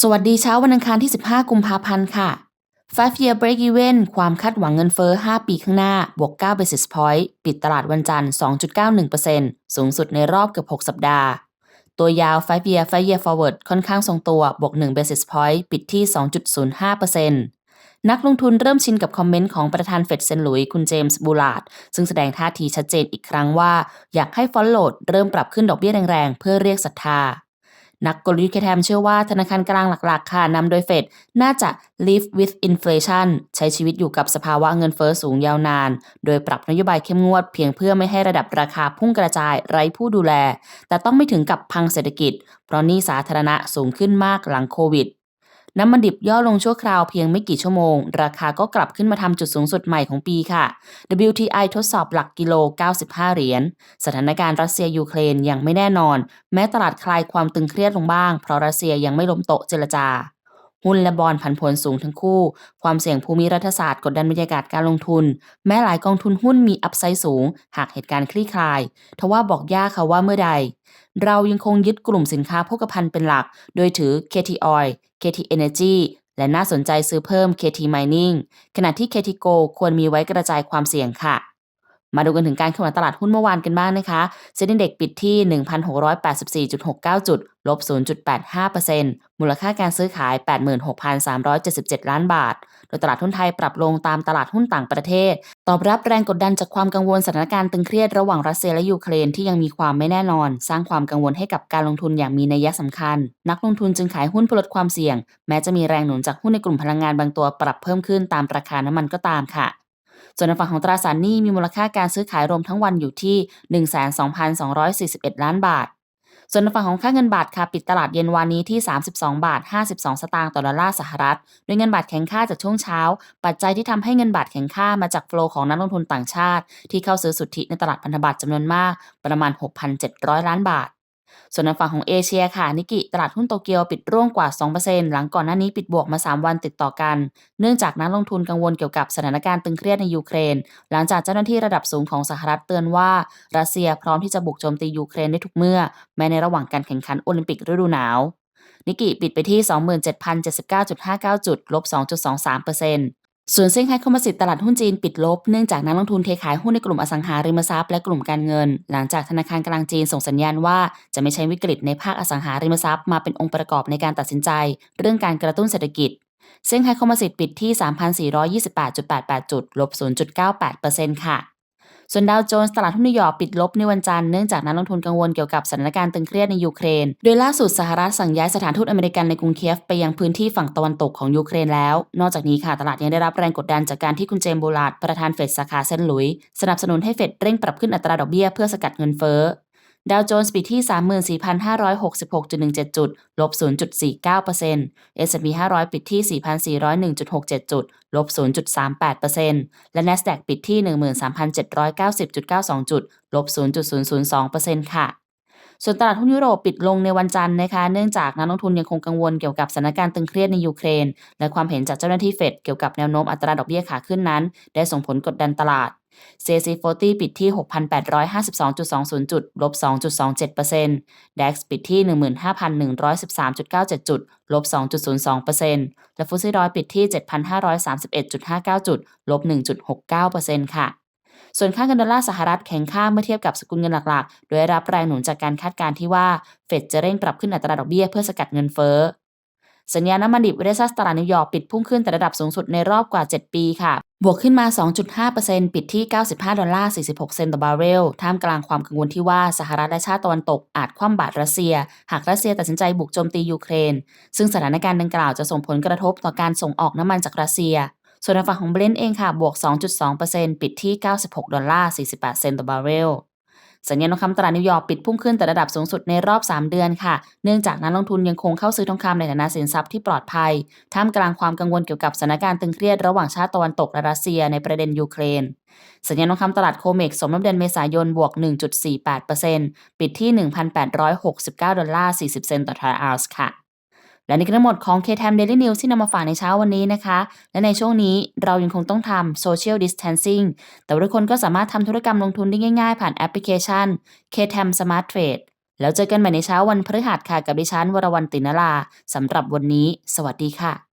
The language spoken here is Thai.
สวัสดีเช้าวันอังคารที่ 15 กุมภาพันธ์ค่ะ5 year break even ความคาดหวังเงินเฟ้อ 5 ปีข้างหน้า บวก 9 basis point ปิดตลาดวันจันทร์ 2.91%สูงสุดในรอบเกือบ 6 สัปดาห์ ตัวยาว5 year 5 year forward ค่อนข้างทรงตัว บวก 1 basis point ปิดที่ 2.05%นักลงทุนเริ่มชินกับคอมเมนต์ของประธานเฟดเซนหลุยส์คุณเจมส์บูลาดซึ่งแสดงท่าทีชัดเจนอีกครั้งว่า อยากให้ฟอนโหลดเริ่มปรับขึ้นดอกเบี้ยแรงๆ เพื่อเรียกศรัทธา นักกลยุทธ์แคแทมเชื่อว่าธนาคารกลางหลักๆ ค่ะนำโดยเฟดน่าจะ live with inflation ใช้ชีวิตอยู่กับสภาวะเงินเฟอ้อสูงยาวนาน โดยปรับนโยบายเข้มงวดเพียงเพื่อไม่ให้ระดับราคาพุ่งกระจายไร้ผู้ดูแล แต่ต้องไม่ถึงกับพังเศรษฐกิจ เพราะหนี้สาธารณะสูงขึ้นมากหลังโควิด น้ำมันดิบย่อลงชั่วคราวเพียงไม่กี่ชั่วโมง ราคาก็กลับขึ้นมาทำจุดสูงสุดใหม่ของปีค่ะ WTI ทดสอบหลักกิโล 95 เหรียญ สถานการณ์รัสเซียยูเครนยังไม่แน่นอน แม้ตลาดคลายความตึงเครียดลงบ้าง เพราะรัสเซียยังไม่ล้มโต๊ะเจรจา หุ้นและบอลผันผวนสูงทั้งคู่ ความเสี่ยงภูมิรัฐศาสตร์กดดันบรรยากาศการลงทุน แม้หลายกองทุนหุ้นมีอัพไซด์สูง หากเหตุการณ์คลี่คลาย ทว่าบอกยากค่ะว่าเมื่อใด เรายังคงยึดกลุ่มสินค้าโภคภัณฑ์เป็นหลัก โดยถือ KT Oil KT Energy และน่าสนใจซื้อเพิ่ม KT Mining ขณะที่ KT Go ควรมีไว้กระจายความเสี่ยงค่ะ มาดูกันถึงการขณตลาดหุ้นเมื่อวานกันบ้างนะคะเซ็นดิเด็กปิดที่ 1,684.69 จุด ลบ 0.85%มูลค่าการซื้อขาย 86,377 ล้านบาท โดยตลาดหุ้นไทยปรับลงตามตลาดหุ้นต่างประเทศ ตอบรับแรงกดดันจากความกังวลสถานการณ์ตึงเครียดระหว่างรัสเซียและยูเครนที่ยังมีความไม่แน่นอน สร้างความกังวลให้กับการลงทุนอย่างมีนัยสำคัญ นักลงทุนจึงขายหุ้นเพื่อลดความเสี่ยง แม้จะมีแรงหนุนจากหุ้นในกลุ่มพลังงานบางตัวปรับเพิ่มขึ้นตามราคาน้ำมันก็ตามค่ะ ส่วนในฝั่งของตราสารหนี้มีมูลค่าการซื้อขายรวมทั้งวันอยู่ที่ 12,241 ล้านบาท ส่วนในฝั่งของค่าเงินบาทค่ะปิดตลาดเย็นวานนี้ที่ 32 บาท 52 สตางค์ต่อดอลลาร์สหรัฐโดยเงินบาทแข็งค่าจากช่วงเช้า ปัจจัยที่ทำให้เงินบาทแข็งค่ามาจากโฟลของนักลงทุนต่างชาติ ที่เข้าซื้อสุทธิในตลาดพันธบัตรจำนวนมากประมาณ 6,700 ล้านบาท ส่วนในฝั่งของเอเชียค่ะ นิกิตลาดหุ้นโตเกียวปิดร่วงกว่า 2%หลังก่อนหน้านี้ปิดบวกมา 3 วันติดต่อกัน เนื่องจากนักลงทุนกังวลเกี่ยวกับสถานการณ์ตึงเครียดในยูเครน หลังจากเจ้าหน้าที่ระดับสูงของสหรัฐเตือนว่ารัสเซียพร้อมที่จะบุกโจมตียูเครนได้ทุกเมื่อ แม้ในระหว่างการแข่งขันโอลิมปิกฤดูหนาวนิกิปิดไปที่ 27,079.59 จุด ลบ 2.23% ส่วนเซี่ยงไฮ้คอมโพสิตตลาดหุ้นจีนปิดลบเนื่องจากนักลงทุนเทขายหุ้นในกลุ่มอสังหาริมทรัพย์และกลุ่มการเงิน หลังจากธนาคารกลางจีนส่งสัญญาณว่าจะไม่ใช้วิกฤตในภาคอสังหาริมทรัพย์มาเป็นองค์ประกอบในการตัดสินใจ เรื่องการกระตุ้นเศรษฐกิจเซี่ยงไฮ้คอมโพสิตปิดที่ 3,428.88 จุดลบ 0.98%ค่ะ ส่วนดาวโจนส์ตลาดหุ้นนิวยอร์กปิดลบในวันจันทร์เนื่องจากนักลงทุนกังวลเกี่ยวกับสถานการณ์ตึงเครียดในยูเครน โดยล่าสุดสหรัฐสั่งย้ายสถานทูตอเมริกันในกรุงเคียฟไปยังพื้นที่ฝั่งตะวันตกของยูเครนแล้ว นอกจากนี้ค่ะตลาดยังได้รับแรงกดดันจากการที่คุณเจมส์บูลาร์ดประธานเฟดสาขาเซนต์หลุยส์สนับสนุนให้เฟดเร่งปรับขึ้นอัตราดอกเบี้ยเพื่อสกัดเงินเฟ้อ ดาวโจนส์ปิดที่ 34,566.17 จุด ลบ 0.49% S&P 500 ปิดที่ 4,401.67 จุด ลบ 0.38%และ NASDAQ ปิดที่ 13,790.92 จุด ลบ 0.002%ค่ะ ส่วนตลาดหุ้นยุโรปปิดลงในวันจันทร์นะคะ เนื่องจากนักลงทุนยังคงกังวลเกี่ยวกับสถานการณ์ตึงเครียดในยูเครน และความเห็นจากเจ้าหน้าที่เฟดเกี่ยวกับแนวโน้มอัตราดอกเบี้ยขาขึ้นนั้น ได้ส่งผลกดดันตลาด CAC 40 ปิดที่ 6,852.20 จุด ลบ 2.27% DAX ปิดที่ 15,113.97 จุด ลบ 2.02%และฟุตซี่ร้อยปิดที่ 7,531.59 จุด ลบ 1.69%ค่ะ ส่วนค่าเงินดอลลาร์สหรัฐแข็งค่าเมื่อเทียบกับสกุลเงินหลักๆ โดยรับแรงหนุนจากการคาดการณ์ที่ว่าเฟดจะเร่งปรับขึ้นอัตราดอกเบี้ยเพื่อสกัดเงินเฟ้อสัญญาณน้ำมันดิบเวสซัสตลาดนิวยอร์กปิดพุ่งขึ้นแต่ระดับสูงสุดในรอบกว่า 7 ปีค่ะ บวกขึ้นมา 2.5%ปิดที่ 95 ดอลลาร์ 46 เซนต์ต่อบาร์เรล ท่ามกลางความกังวลที่ว่าสหรัฐและชาติตะวันตกอาจคว่ำบาตรรัสเซีย หากรัสเซียตัดสินใจบุกโจมตียูเครน ซึ่งสถานการณ์ดังกล่าวจะส่งผลกระทบต่อการส่งออกน้ำมันจากรัสเซีย ส่วนในฝั่งของเบรนท์เองค่ะ บวก 2.2%ปิดที่ 96 ดอลลาร์ 48 เซนต์ต่อบาร์เรลสัญญาณทองคำตลาดนิวยอร์กปิดพุ่งขึ้นแต่ระดับสูงสุดในรอบ 3 เดือนค่ะ เนื่องจากนักลงทุนยังคงเข้าซื้อทองคำในฐานะสินทรัพย์ที่ปลอดภัย ท่ามกลางความกังวลเกี่ยวกับสถานการณ์ตึงเครียดระหว่างชาติตะวันตกและรัสเซียในประเด็นยูเครน สัญญาณทองคำตลาดโคเมกสมน้ำเดือนเมษายนบวก 1.48%ปิดที่ 1,869 ดอลลาร์ 40 เซนต์ต่อทรัลล์ค่ะ และนี่ก็ทั้งหมดของ KTM Daily News ที่นำมาฝากในเช้าวันนี้นะคะ และในช่วงนี้เรายังคงต้องทำ Social Distancing แต่ทุกคนก็สามารถทำธุรกรรมลงทุนได้ง่ายๆ ผ่านแอปพลิเคชัน KTM Smart Trade แล้วเจอกันใหม่ในเช้าวันพฤหัสค่ะกับดิฉันวรวรรณตินลาสำหรับวันนี้ สวัสดีค่ะ